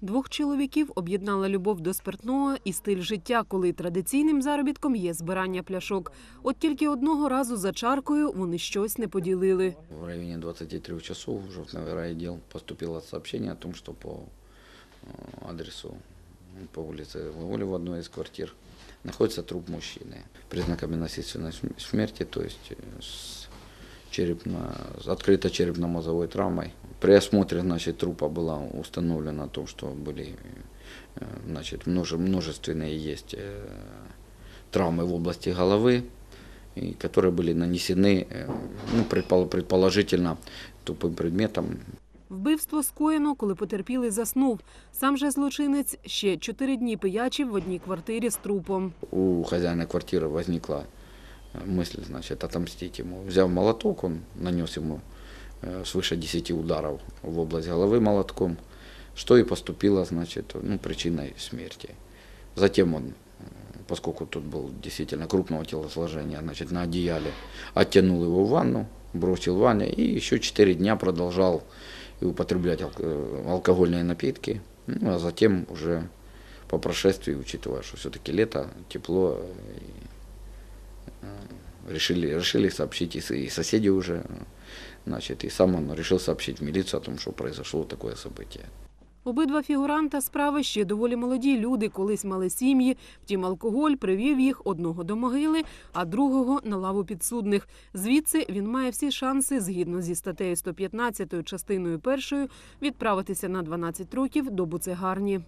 Двох чоловіків об'єднала любов до спиртного і стиль життя, коли традиційним заробітком є збирання пляшок. От тільки одного разу за чаркою вони щось не поділили. В районе 23 часов в журнал райотдел поступило сообщение о том, что по э, адресу м, по улице Воли в одной из квартир находится труп мужчины. Признаками насильственной см- смерти, то есть э, с черепно, с открытой черепно-мозговой травмой. При осмотре значит, трупа было установлено то, что были э, значит, множе- множественные есть э, травмы в области головы, и которые были нанесены, э, ну, предпол- предположительно, тупым предметом. Вбивство скоєно, коли потерпілий заснув. Сам же злочинець ще чотири дні пиячив в одній квартирі з трупом. У хозяина квартиры возникла э, мысль, значит, отомстить ему. Взяв молоток, он нанес ему э, свыше 10 ударов в область головы молотком, что и поступило, значит, ну, причиной смерти. Затем он, м, поскольку тут был действительно крупного телосложения, значит, на одеяле, оттянул его в ванну, бросил в ванну и еще 4 дня продолжал употреблять э, алкогольные напитки, ну, а затем уже по прошествии, учитывая, что все-таки лето, тепло, э, и, э, решили, решили сообщить и, и соседи уже, э, значит, и сам он решил сообщить в милицию о том, что произошло такое событие. Обидва фігуранта справи ще доволі молоді люди, колись мали сім'ї. Втім, алкоголь привів їх одного до могили, а другого на лаву підсудних. Звідси він має всі шанси, згідно зі статтею 115 частиною першою, відправитися на 12 років до буцегарні.